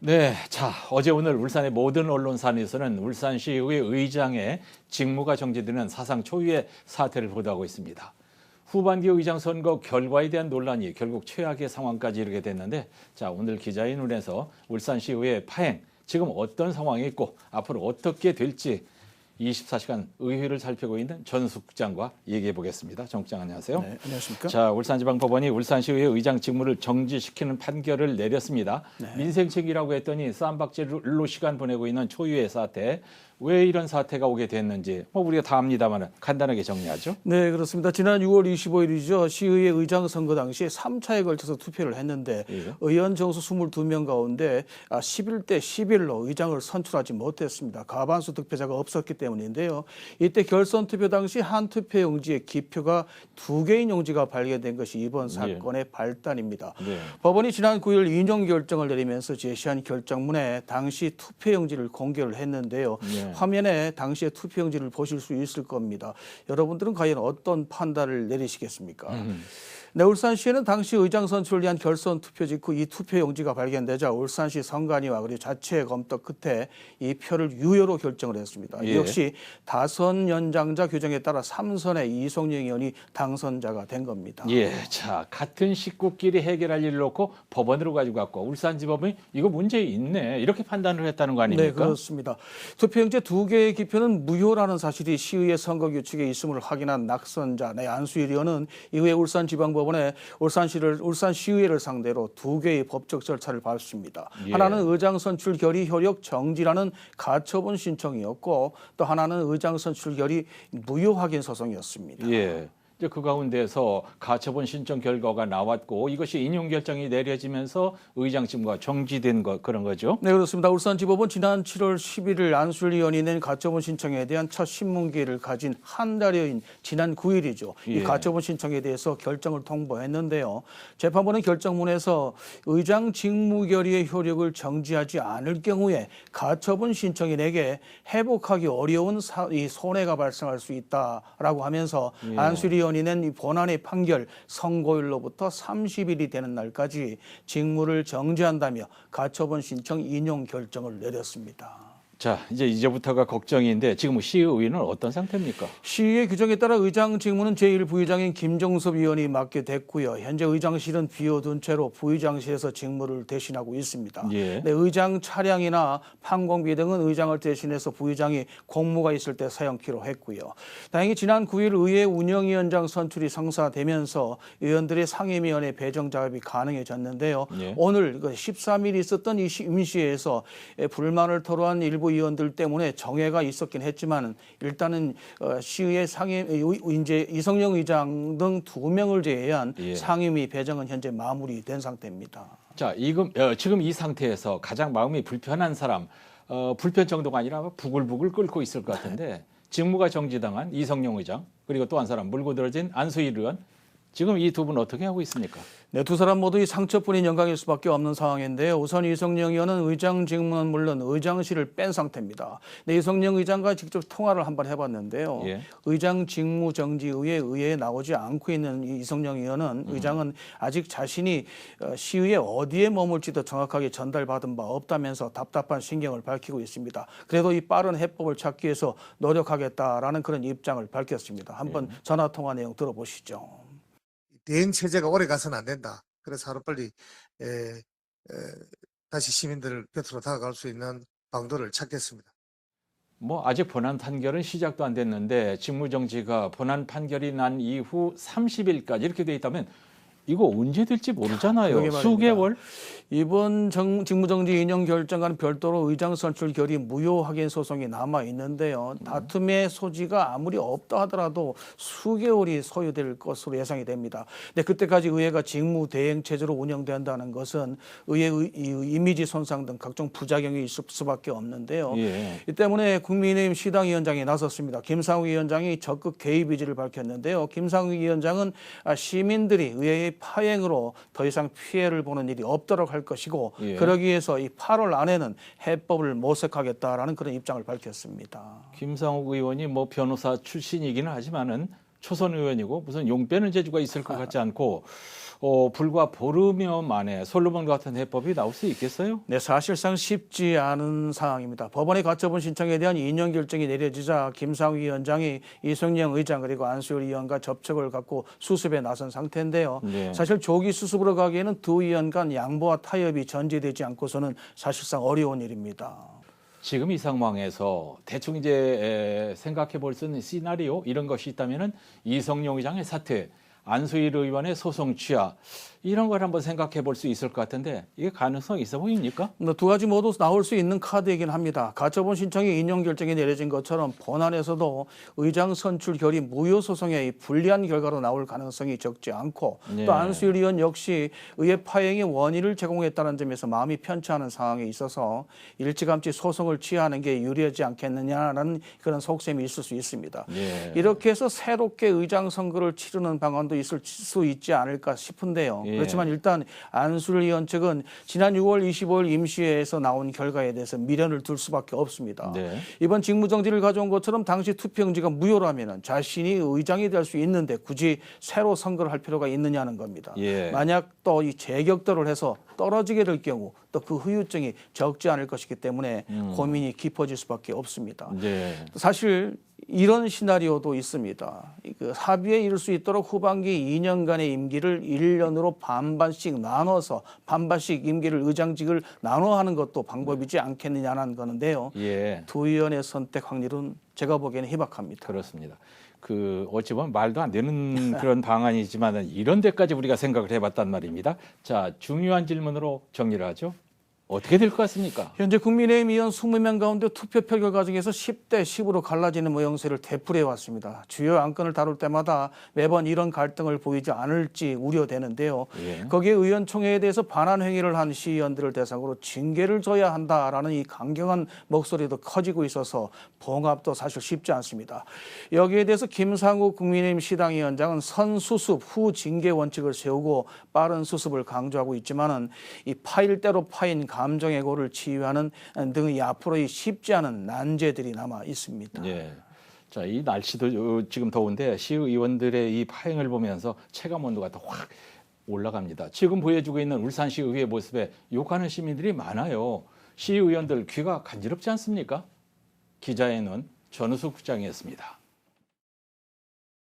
네, 자 어제 오늘 울산의 모든 언론사에서는 울산시의회 의장의 직무가 정지되는 사상 초유의 사태를 보도하고 있습니다. 후반기 의장 선거 결과에 대한 논란이 결국 최악의 상황까지 이르게 됐는데, 자 오늘 기자의 눈에서 울산시의회 파행 지금 어떤 상황이 있고 앞으로 어떻게 될지 24시간 의회를 살피고 있는 전 국장과 얘기해 보겠습니다. 정 국장 안녕하세요. 네, 안녕하십니까? 자, 울산지방법원이 울산시의회 의장 직무를 정지시키는 판결을 내렸습니다. 네. 민생책이라고 했더니 쌈박질로 시간 보내고 있는 초유의 사태. 왜 이런 사태가 오게 됐는지 뭐 우리가 다 압니다만 간단하게 정리하죠. 네, 그렇습니다. 지난 6월 25일이죠. 시의회 의장 선거 당시에 3차에 걸쳐서 투표를 했는데 예. 의원 정수 22명 가운데 아, 11대 11로 의장을 선출하지 못했습니다. 가반수 득표자가 없었기 때문인데요. 이때 결선 투표 당시 한 투표 용지에 기표가 두 개인 용지가 발견된 것이 이번 사건의 발단입니다. 네. 법원이 지난 9일 인용 결정을 내리면서 제시한 결정문에 당시 투표 용지를 공개를 했는데요. 네. 화면에 당시의 투표 용지를 보실 수 있을 겁니다. 여러분들은 과연 어떤 판단을 내리시겠습니까? 네, 울산시에는 당시 의장 선출을 위한 결선 투표 직후 이 투표 용지가 발견되자 울산시 선관위와 그리고 자체 검토 끝에 이 표를 유효로 결정을 했습니다. 예. 역시 다선 연장자 규정에 따라 삼선의 이송영 의원이 당선자가 된 겁니다. 예, 자 같은 식구끼리 해결할 일을 놓고 법원으로 가지고 갔고 울산지법이 이거 문제 있네 이렇게 판단을 했다는 거 네, 아닙니까? 그렇습니다. 투표용지 두 개의 기표는 무효라는 사실이 시의회 선거 규칙에 있음을 확인한 낙선자 네, 안수일 의원은 이후에 울산지방법 원에 울산시를 울산시의회를 상대로 두 개의 법적 절차를 밟습니다. 예. 하나는 의장 선출 결의 효력 정지라는 가처분 신청이었고 또 하나는 의장 선출 결의 무효 확인 소송이었습니다. 예. 이제 그 가운데서 가처분 신청 결과가 나왔고 이것이 인용 결정이 내려지면서 의장 직무가 정지된 거 그런 거죠. 네 그렇습니다. 울산지법은 지난 7월 11일 안술 의원이 낸 가처분 신청에 대한 첫 신문기를 가진 한 달여인 지난 9일이죠. 예. 이 가처분 신청에 대해서 결정을 통보했는데요. 재판부는 결정문에서 의장 직무 결의의 효력을 정지하지 않을 경우에 가처분 신청인에게 회복하기 어려운 사- 이 손해가 발생할 수 있다라고 하면서 예. 안술 의이 본안의 판결 선고일로부터 30일이 되는 날까지 직무를 정지한다며 가처분 신청 인용 결정을 내렸습니다. 자, 이제 이제부터가 걱정인데 지금 시의회는 어떤 상태입니까? 시의 규정에 따라 의장 직무는 제1부의장인 김정섭 의원이 맡게 됐고요. 현재 의장실은 비워둔 채로 부의장실에서 직무를 대신하고 있습니다. 예. 네, 의장 차량이나 판공비 등은 의장을 대신해서 부의장이 공무가 있을 때 사용키로 했고요. 다행히 지난 9일 의회 운영위원장 선출이 성사되면서 의원들의 상임위원회 배정 작업이 가능해졌는데요. 예. 오늘 그 13일 있었던 이 시- 임시회에서 불만을 토로한 일부 의원들 때문에 정회가 있었긴 했지만 일단은 어, 시의회 상임 의- 이제 이성영 의장 등 두 명을 제외한 예. 상임위 배정은 현재 마무리된 상태입니다. 자, 이금, 어, 지금 이 상태에서 가장 마음이 불편한 사람, 어, 불편 정도가 아니라 부글부글 끓고 있을 것 같은데 직무가 정지당한 이성용 의장 그리고 또 한 사람 물고 들어진 안수일 의원 지금 이 두 분 어떻게 하고 있습니까? 네, 두 사람 모두 이 상처뿐인 영광일 수밖에 없는 상황인데요. 우선 이성영 의원은 의장 직무는 물론 의장실을 뺀 상태입니다. 네, 이성영 의장과 직접 통화를 한번 해봤는데요. 예. 의장 직무 정지 의회 의회에 나오지 않고 있는 이 이성영 의원은 의장은 아직 자신이 어, 시의회 어디에 머물지도 정확하게 전달받은 바 없다면서 답답한 신경을 밝히고 있습니다. 그래도 이 빠른 해법을 찾기 위해서 노력하겠다라는 그런 입장을 밝혔습니다. 한번 전화 통화 내용 들어보시죠. 대행 체제가 오래 가서는 안 된다. 그래서 하루빨리 에, 에, 다시 시민들 곁으로 다가갈 수 있는 방도를 찾겠습니다. 뭐 아직 본안 판결은 시작도 안 됐는데 직무 정지가 본안 판결이 난 이후 30일까지 이렇게 돼 있다면 이거 언제 될지 모르잖아요. 수개월? 이번 정, 직무정지 인용 결정과는 별도로 의장 선출 결의 무효 확인 소송이 남아 있는데요. 다툼의 소지가 아무리 없다 하더라도 수개월이 소요될 것으로 예상이 됩니다. 근데 그때까지 의회가 직무 대행 체제로 운영된다는 것은 의회의 이- 이미지 손상 등 각종 부작용이 있을 수밖에 없는데요. 예. 이 때문에 국민의힘 시당 위원장이 나섰습니다. 김상우 위원장이 적극 개입 의지를 밝혔는데요. 김상우 위원장은 아, 시민들이 의회의 파행으로 더 이상 피해를 보는 일이 없도록 할 것이고 예. 그러기 위해서 이 8월 안에는 해법을 모색하겠다라는 그런 입장을 밝혔습니다. 김상욱 의원이 뭐 변호사 출신이기는 하지만은 초선 의원이고 무슨 용 빼는 재주가 있을 것 같지 않고 어, 불과 보름여 만에 솔로몬 같은 해법이 나올 수 있겠어요? 네, 사실상 쉽지 않은 상황입니다. 법원의 가처분 신청에 대한 2년 결정이 내려지자 김상휘 위원장이 이성영 의장 그리고 안수열 의원과 접촉을 갖고 수습에 나선 상태인데요. 네. 사실 조기 수습으로 가기에는 두 의원 간 양보와 타협이 전제되지 않고서는 사실상 어려운 일입니다. 지금 이 상황에서 대충 이제 생각해 볼 수 있는 시나리오 이런 것이 있다면은 이성용 의장의 사퇴, 안수일 의원의 소송 취하 이런 걸 한번 생각해 볼 수 있을 것 같은데 이게 가능성 있어 보입니까? 뭐두 가지 모두 나올 수 있는 카드이긴 합니다. 가처분 신청이 인용 결정이 내려진 것처럼 본안에서도 의장 선출 결의 무효 소송의 불리한 결과로 나올 가능성이 적지 않고 네. 또 안수일 의원 역시 의회 파행의 원인을 제공했다는 점에서 마음이 편치 않은 상황에 있어서 일찌감치 소송을 취하는 게 유리하지 않겠느냐라는 그런 속셈이 있을 수 있습니다. 예. 이렇게 해서 새롭게 의장 선거를 치르는 방안도 있을 수 있지 않을까 싶은데요. 예. 그렇지만 일단 안수일 의원 측은 지난 6월 25일 임시회에서 나온 결과에 대해서 미련을 둘 수밖에 없습니다. 네. 이번 직무정지를 가져온 것처럼 당시 투표용지가 무효라면 자신이 의장이 될 수 있는데 굳이 새로 선거를 할 필요가 있느냐는 겁니다. 예. 만약 또 이 재격도를 해서 떨어지게 될 경우 또 그 후유증이 적지 않을 것이기 때문에 음. 고민이 깊어질 수밖에 없습니다. 네. 사실 이런 시나리오도 있습니다. 그 합의에 이를 수 있도록 후반기 2년간의 임기를 1년으로 반반씩 나눠서 반반씩 임기를 의장직을 나눠 하는 것도 방법이지 않겠느냐는 거는데요. 예. 두 의원의 선택 확률은 제가 보기에는 희박합니다. 그렇습니다. 그 어찌 보면 말도 안 되는 그런 방안이지만 이런 데까지 우리가 생각을 해봤단 말입니다. 자 중요한 질문으로 정리를 하죠. 어떻게 될 것 같습니까? 현재 국민의힘 의원 20명 가운데 투표 표 결 과정에서 10대 10으로 갈라지는 모형새를 되풀이해 왔습니다. 주요 안건을 다룰 때마다 매번 이런 갈등을 보이지 않을지 우려되는데요. 예. 거기에 의원총회에 대해서 반환 행위를 한 시의원들을 대상으로 징계를 줘야 한다라는 이 강경한 목소리도 커지고 있어서 봉합도 사실 쉽지 않습니다. 여기에 대해서 김상욱 국민의힘 시당위원장은 선수습 후 징계 원칙을 세우고 빠른 수습을 강조하고 있지만은 이 파일대로 파인 감정의 고를 치유하는 등의 앞으로 쉽지 않은 난제들이 남아 있습니다. 예. 자, 이 날씨도 어, 지금 더운데 시의원들의 이 파행을 보면서 체감 온도가 더 확 올라갑니다. 지금 보여주고 있는 울산시 의회 모습에 욕하는 시민들이 많아요. 시의원들 귀가 간지럽지 않습니까? 기자의 눈 전우숙 국장이었습니다.